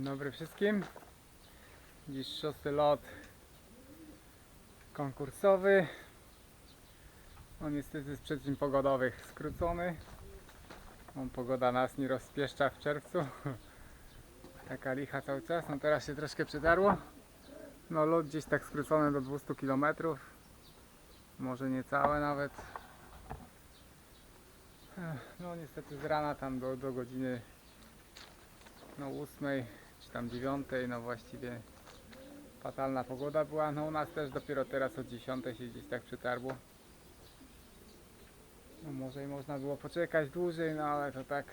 Dzień dobry wszystkim. Dziś szósty lot konkursowy. On niestety z przyczyn pogodowych skrócony. On pogoda nas nie rozpieszcza w czerwcu. Taka licha cały czas. No teraz się troszkę przydarło. No lot gdzieś tak skrócony do 200 km. Może nie całe nawet. No niestety z rana tam do, do godziny no 8 czy tam 9, no właściwie fatalna pogoda była. No u nas też dopiero teraz od 10 się gdzieś tak przetarło. No może i można było poczekać dłużej, no ale to tak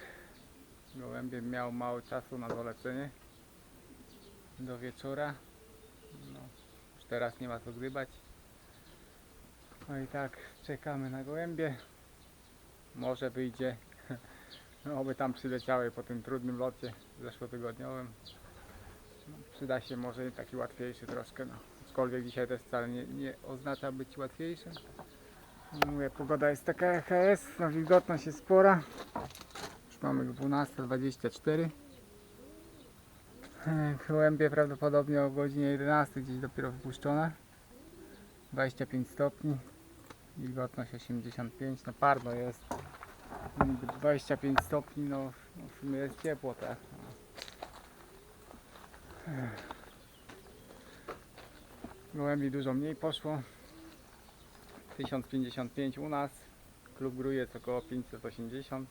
gołębie miał mało czasu na dolecenie do wieczora. No już teraz nie ma co gdybać. No i tak czekamy na gołębie. Może wyjdzie no, oby tam przyleciały po tym trudnym locie zeszłotygodniowym. Przyda się może taki łatwiejszy troszkę, no. Aczkolwiek dzisiaj też wcale nie, nie oznacza być łatwiejszym. Mówię, pogoda jest taka jaka jest, no, wilgotność jest spora. Już mamy 12.24. E, Gołębie prawdopodobnie o godzinie 11 gdzieś dopiero wypuszczone. 25 stopni. Wilgotność 85, no parno jest. Niby 25 stopni, no, no w sumie jest ciepło, tak. Gołębi dużo mniej poszło. 1055 u nas. Klub gruje około 580.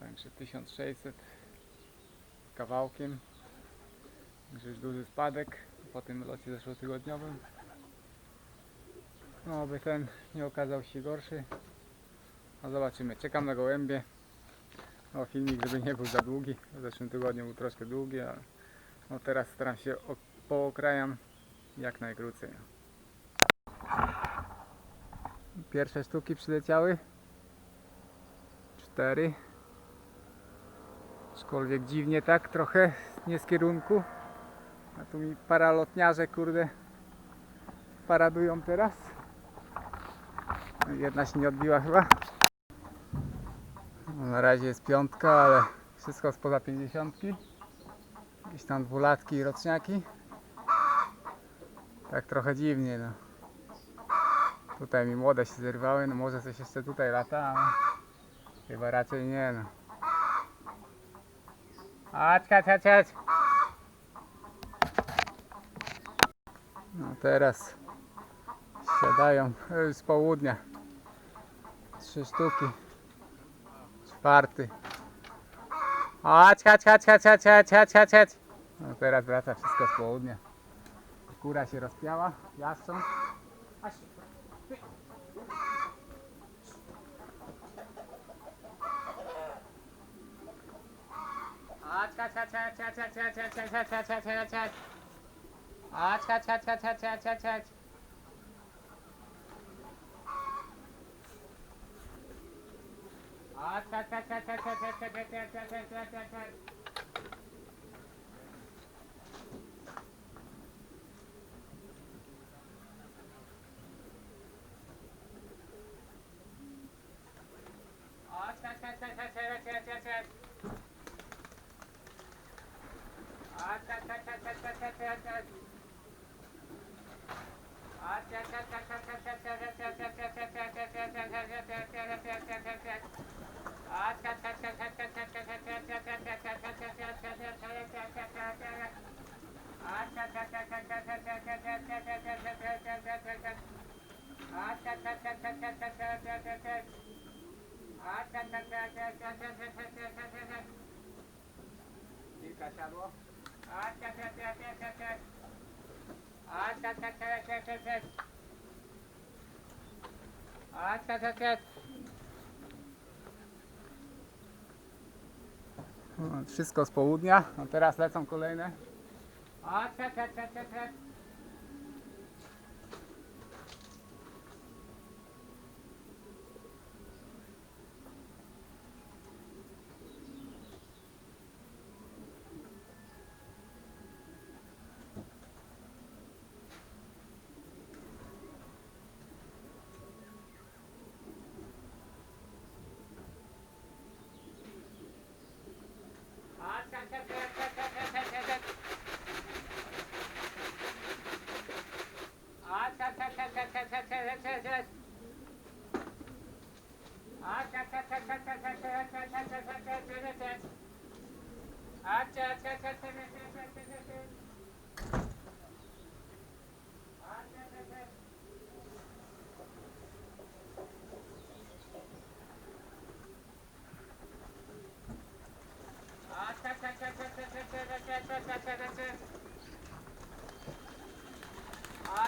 Także 1600 z kawałkiem. Także już duży spadek po tym locie zeszłotygodniowym. No, aby ten nie okazał się gorszy. No zobaczymy, czekam na gołębie. No filmik, żeby nie był za długi. W zeszłym tygodniu był troszkę długi, a no teraz staram się pookrajam jak najkrócej. Pierwsze sztuki przyleciały. Cztery. Aczkolwiek dziwnie tak trochę, nie z kierunku. A tu mi paralotniarze kurde paradują teraz. No, Jedna się nie odbiła chyba. No, na razie jest piątka, ale wszystko spoza pięćdziesiątki. Jakieś tam dwulatki i roczniaki. Tak trochę dziwnie, no. Tutaj mi młode się zerwały, no może coś jeszcze tutaj lata, ale chyba raczej nie, no. Chodź, chodź, chodź. No teraz siadają e, z południa. Trzy sztuki. Czwarty. Chodź, chodź, chodź, chodź, chodź, chodź, chodź, chodź. No teraz wraca wszystko z południa. Kura się rozpiała, jastrząb. Gracias. tak, tak. A, tak. Wszystko z południa, a teraz lecą kolejne. A, tak, tak, tak, tak.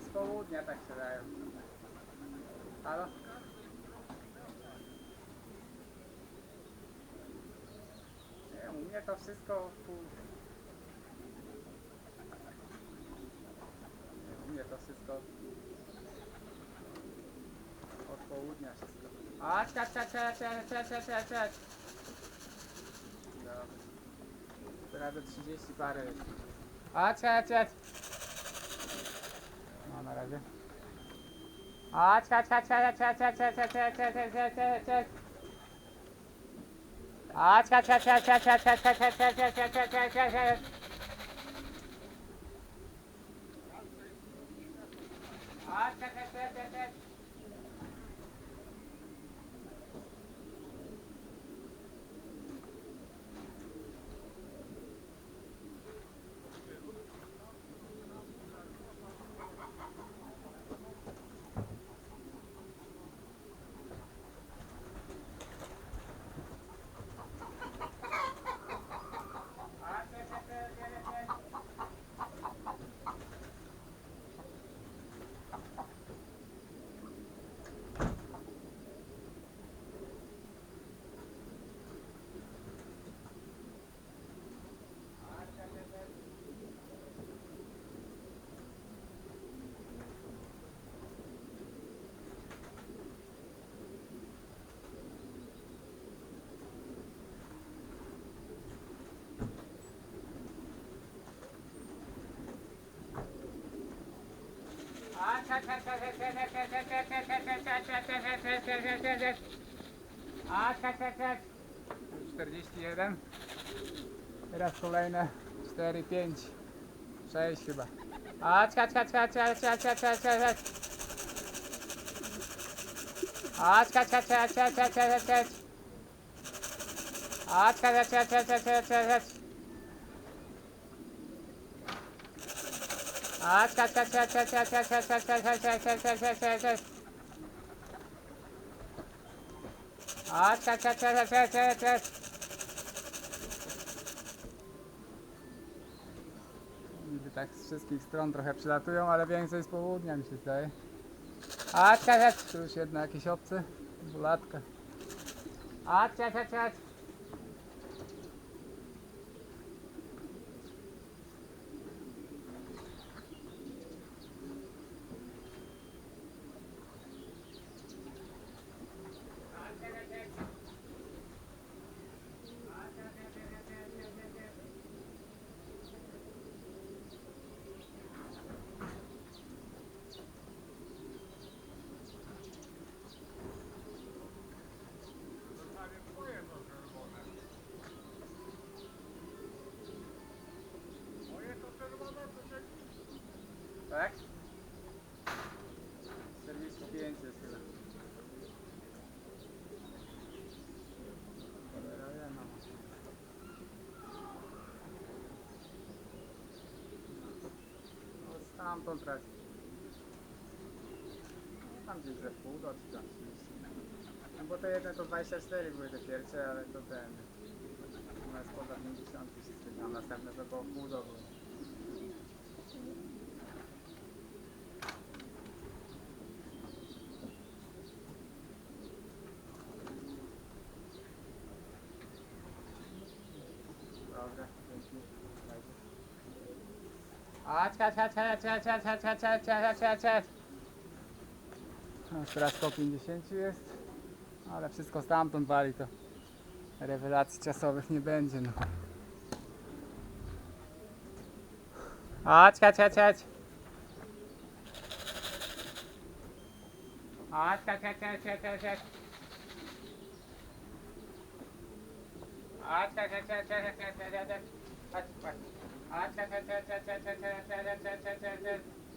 Z południa tak siadają. Halo? Nie, u mnie to wszystko. U mnie to wszystko od południa wszystko. A, cia, cia, cia, cia, cia, cia, cia, cia. beraber 30 para ver. Aç aç aç. Tamam herhalde. Aç aç aç aç aç aç aç aç aç aç aç aç aç aç aç Aç aç aç aç aç aç aç aç aç aç aç aç aç aç aç aç Aç aç aç aç aç aç 41. Teraz kolejne 4, 5, 6 chyba. A, czka, czka, czka, czka, czka, czka, czka, czka. A, czka, czka, czka, czka, czka, czka, czka. A, czka, czka, czka, czka, czka, czka, czka. A, czka, czka, czka, czka, czka, czka, czka, czka, czka, czka, czka, czka, czka, czka, czka. A, czka, czka, czka, czka, czka, czka. Niby tak z wszystkich stron trochę przylatują, ale więcej z południa mi się zdaje. A, czka, czka, tu już jedna jakieś obce, bulatka. A, czka, czka, czka. Tak? 45 jest tyle. No, stamtąd raz. No, tam gdzieś ze pół do 30. No bo te jedne to 24 były te pierwsze, ale to ten. U nas poza 50 się tam następne to było pół do były. Chodź, chodź, chodź, chodź, chodź, chodź, chodź, chodź, chodź, chodź, chodź. No, teraz 150 jest, ale wszystko stamtąd wali, to rewelacji czasowych nie będzie, no. Chodź, chodź, chodź, chodź. Chodź, chodź, chodź, chodź, chodź, chodź, chodź. Chodź, chodź, chodź, chodź, chodź, chodź, chodź, chodź, chodź. Chodź, chodź. Chodź, chodź,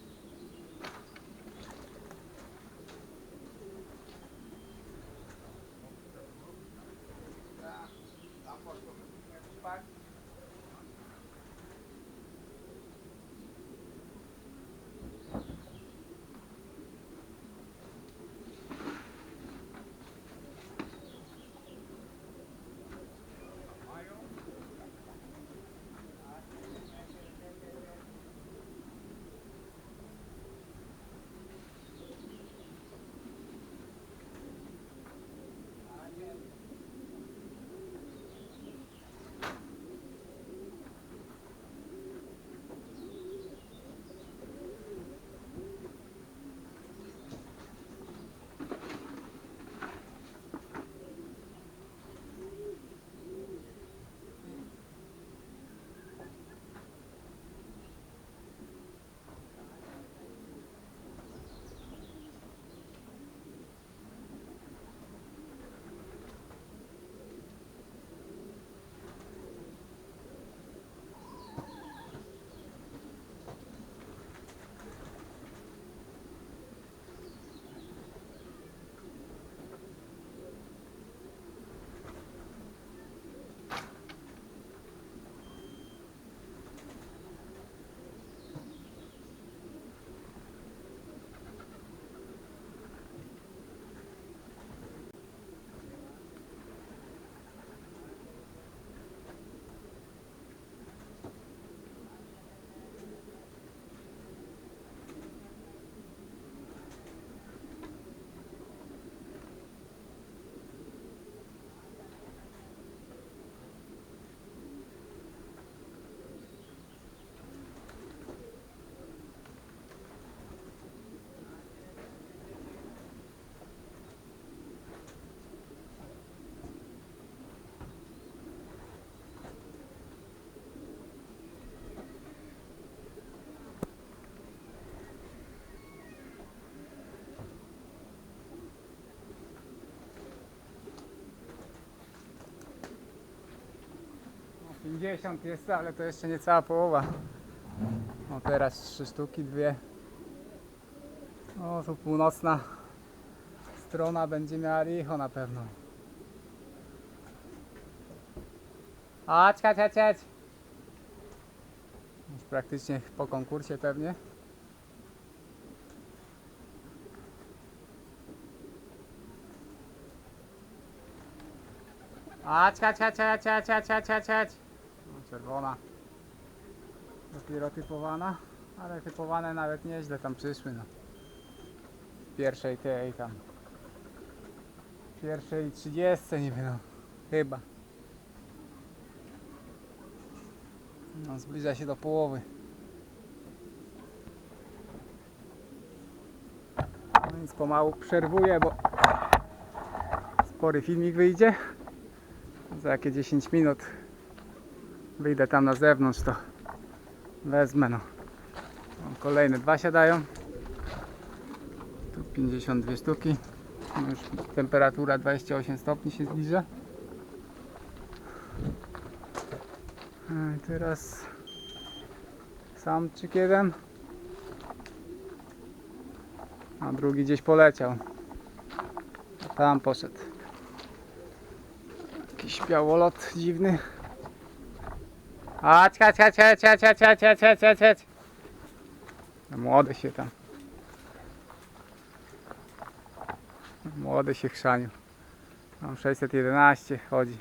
50 jest, ale to jeszcze nie cała połowa. O teraz trzy sztuki, dwie. O tu północna strona będzie miała licho na pewno. Chodź, chodź, chodź, chodź. Już praktycznie po konkursie pewnie. Chodź, chodź, chodź, chodź, chodź, chodź, chodź czerwona. Dopiero typowana, ale typowane nawet nieźle tam przyszły, no. Pierwszej tej tam. Pierwszej 30 niby, no. Chyba. No, zbliża się do połowy. No więc pomału przerwuję, bo spory filmik wyjdzie. Za jakie 10 minut wyjdę tam na zewnątrz, to wezmę. No. Kolejne dwa siadają. Tu 52 sztuki. No Już temperatura 28 stopni się zbliża. A i teraz samczyk jeden. A drugi gdzieś poleciał. Tam poszedł. Jakiś białolot dziwny. Chodź, chodź, chodź, chodź, chodź, chodź, chodź, chodź, chodź, chodź, chodź. Młody się tam. Młody się chrzanił. Mam 611 chodzi.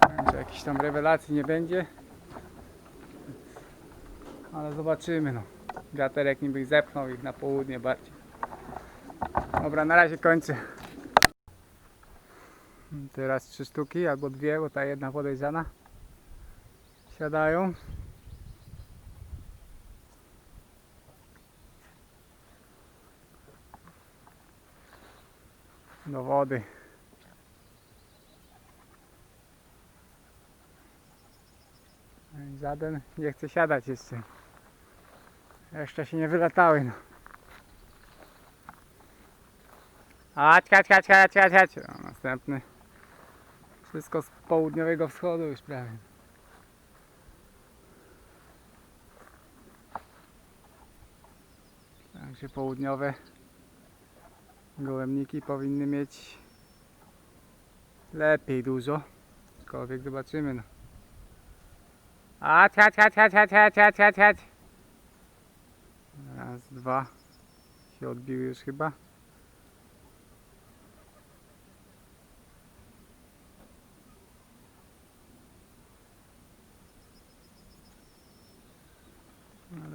Także jakichś tam rewelacji nie będzie. Ale zobaczymy no. Wiaterek niby zepchnął ich na południe bardziej. Dobra, na razie kończę. Teraz trzy sztuki albo dwie, bo ta jedna podejrzana. Siadają. Do wody. Żaden nie chce siadać jeszcze. Jeszcze się nie wylatały. No. Chodź, chodź, chodź, chodź, chodź, chodź. No, następny. Wszystko z południowego wschodu już prawie. Także południowe gołębniki powinny mieć lepiej dużo. Aczkolwiek zobaczymy. No. Chodź, chodź, chodź, chodź, chodź, chodź, chodź, chodź. Raz, dwa. Się odbiły już chyba.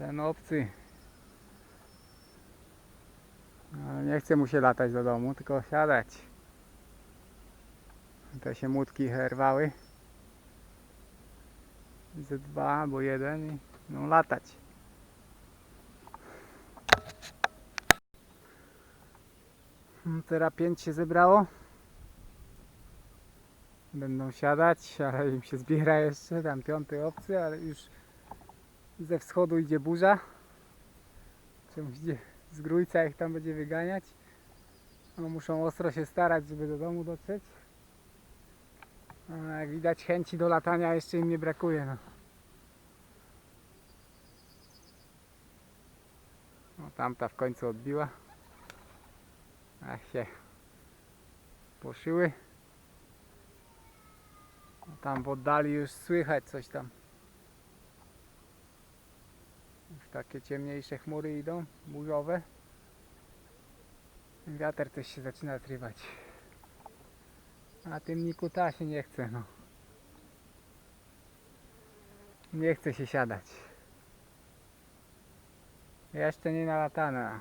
Ten obcy. Ale nie chce mu się latać do domu, tylko siadać. Te się mutki herwały. Ze dwa albo jeden i no latać. No, Teraz pięć się zebrało. Będą siadać, ale im się zbiera jeszcze. Tam piąty obcy, ale już ze wschodu idzie burza. Czymś idzie z grójca ich tam będzie wyganiać. No, muszą ostro się starać, żeby do domu dotrzeć. A jak widać chęci do latania jeszcze im nie brakuje. No. No, tamta w końcu odbiła. Ach się poszyły. No, tam w oddali już słychać coś tam. Już takie ciemniejsze chmury idą, burzowe. Wiater też się zaczyna zrywać. A tym Nikuta się nie chce, no. Nie chce się siadać. Jeszcze nie nalatana.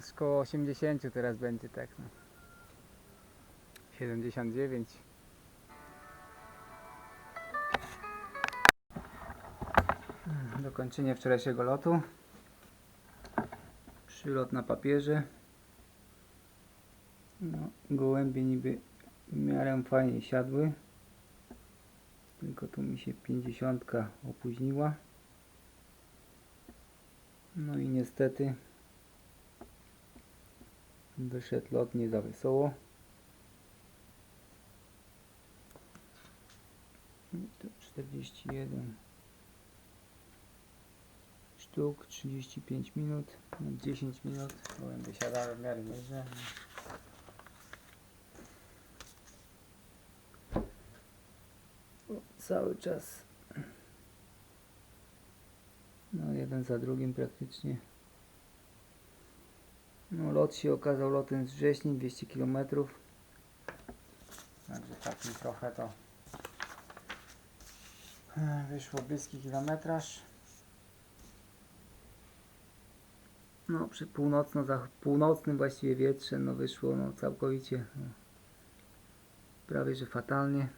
Z koło 80 teraz będzie tak, no. 79. Dokończenie wczorajszego lotu. Przylot na papierze. No, gołębie niby w miarę fajnie siadły. Tylko tu mi się 50 opóźniła. No i niestety wyszedł lot nie za wesoło. I to 41 sztuk, 35 minut, no 10 minut, gołębie siadały w miarę nieźle. Cały czas no jeden za drugim praktycznie. No lot się okazał lotem z wrześni, 200 km. Także taki trochę to e, wyszło bliski kilometraż. No przy północno, północnym właściwie wietrze no wyszło no całkowicie no, prawie że fatalnie.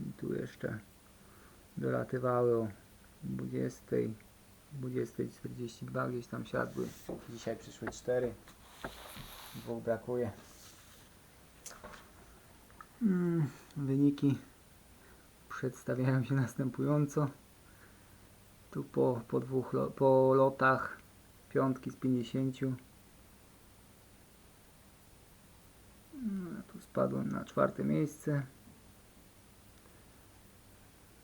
I tu jeszcze dolatywały o 20, 20.42 gdzieś tam siadły. Dzisiaj przyszły 4. Dwóch brakuje. Mm, Wyniki przedstawiają się następująco. Tu po, po dwóch po lotach piątki z 50. No, tu spadłem na czwarte miejsce.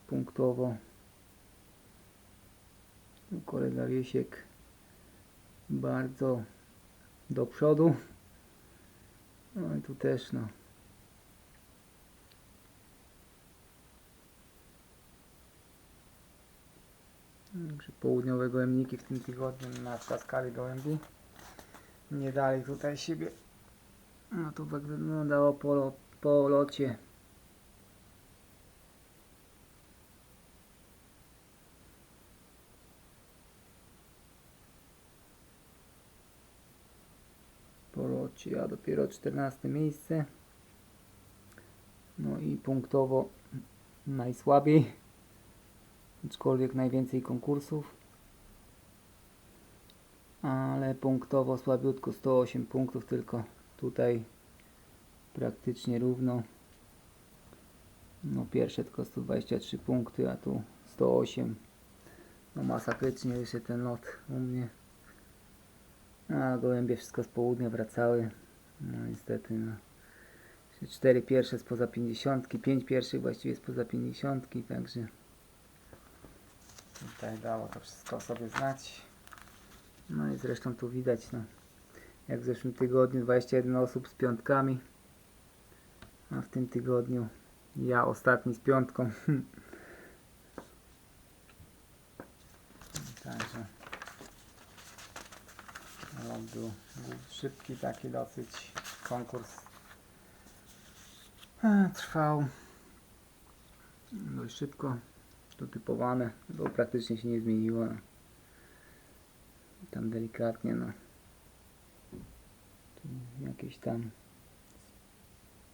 Punktowo. Tu kolega Wiesiek bardzo do przodu. No i tu też no. Także południowe gołębniki w tym tygodniu na skali gołębi nie dali tutaj siebie. No to tak wyglądało po, po locie. Po locie, ja dopiero 14 miejsce. No i punktowo najsłabiej aczkolwiek najwięcej konkursów. Ale punktowo słabiutko 108 punktów tylko tutaj praktycznie równo. No pierwsze tylko 123 punkty, a tu 108. No masakrycznie wyszedł ten lot u mnie. A gołębie wszystko z południa wracały. No niestety no. Jeszcze Cztery pierwsze spoza 50, pięć pierwszych właściwie spoza 50, także Tutaj dało to wszystko sobie znać. No i zresztą tu widać, no, jak w zeszłym tygodniu 21 osób z piątkami, a w tym tygodniu ja ostatni z piątką. Także no, szybki taki dosyć konkurs. E, Trwał dość szybko to typowane, bo praktycznie się nie zmieniło. Tam delikatnie, no. Tu jakieś tam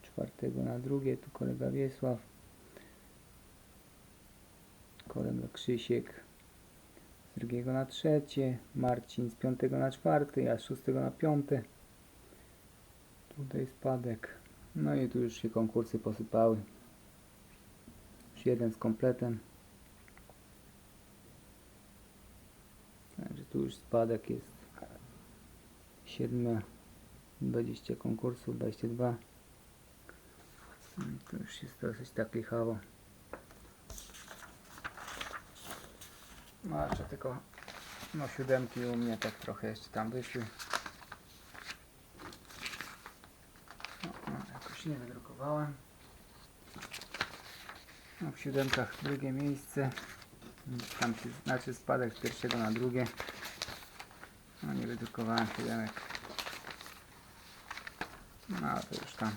czwartego na drugie, tu kolega Wiesław, kolega Krzysiek z drugiego na trzecie, Marcin z piątego na czwarte, ja z szóstego na piąte. Tutaj spadek. No i tu już się konkursy posypały. Już jeden z kompletem. Także tu już spadek jest 7, 20 konkursów, 22. Mm, To już jest dosyć tak lichawo. No jeszcze tylko no siódemki u mnie tak trochę jeszcze tam wyszły. No, no, jakoś nie wydrukowałem. No, w siódemkach drugie miejsce. Tam się, znaczy spadek z pierwszego na drugie. No nie wydrukowałem siódemek. No to już tam.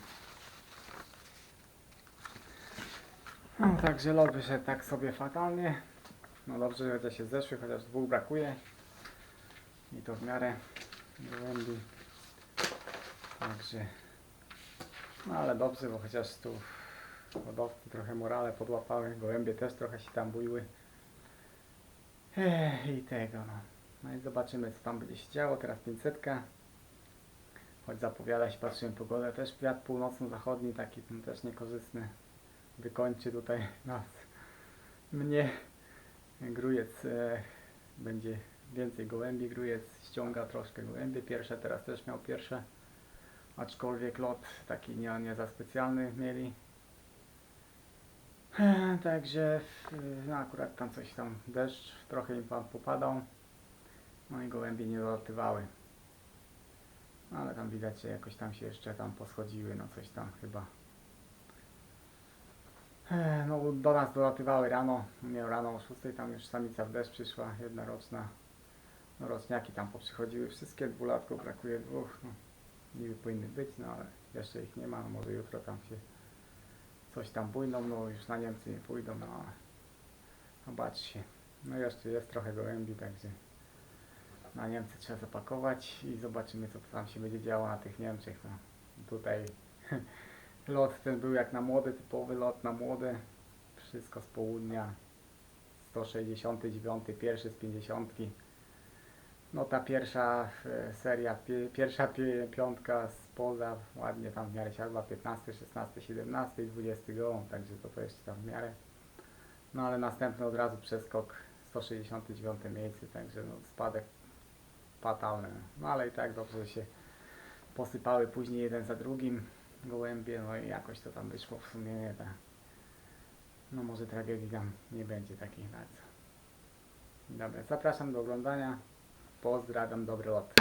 No także lot wyszedł tak sobie fatalnie. No dobrze, że się zeszły, chociaż dwóch brakuje. I to w miarę gołębi. Także. No ale dobrze, bo chociaż tu hodowcy trochę morale podłapały. Gołębie też trochę się tam bójły. Ech, I tego no. No i zobaczymy co tam będzie się działo. Teraz 500. Choć zapowiada się, patrzyłem pogodę, też wiatr północno-zachodni, taki ten też niekorzystny. Wykończy tutaj nas. Mnie grujec e, będzie więcej gołębi, grujec ściąga troszkę gołębie. Pierwsze teraz też miał pierwsze. Aczkolwiek lot taki nie, nie za specjalny mieli. E, Także no akurat tam coś tam deszcz trochę im pan popadał. No i gołębie nie dolatywały. No, ale tam widać, że jakoś tam się jeszcze tam poschodziły, no coś tam chyba. No do nas dolatywały rano, nie rano o 6 tam już samica w deszcz przyszła, jedna roczna. No roczniaki tam poprzychodziły wszystkie, dwulatków brakuje dwóch. No, niby powinny być, no ale jeszcze ich nie ma, no może jutro tam się coś tam pójdą, no już na Niemcy nie pójdą, no ale zobaczcie. No jeszcze jest trochę gołębi, także na Niemcy trzeba zapakować i zobaczymy co tam się będzie działo na tych Niemczech. No, tutaj lot ten był jak na młode, typowy lot na młode. Wszystko z południa. 169, pierwszy z 50. No ta pierwsza e, seria, pi- pierwsza pi- piątka spoza, ładnie tam w miarę siadła, 15, 16, 17 i 20 gołąb, także to, to jeszcze tam w miarę. No ale następny od razu przeskok 169 miejsce, także no, spadek fatalny. No ale i tak dobrze się posypały później jeden za drugim gołębie, no i jakoś to tam wyszło w sumie nie tak. No może tragedii tam nie będzie takiej bardzo. Dobra, zapraszam do oglądania. Pozdrawiam, dobry lot.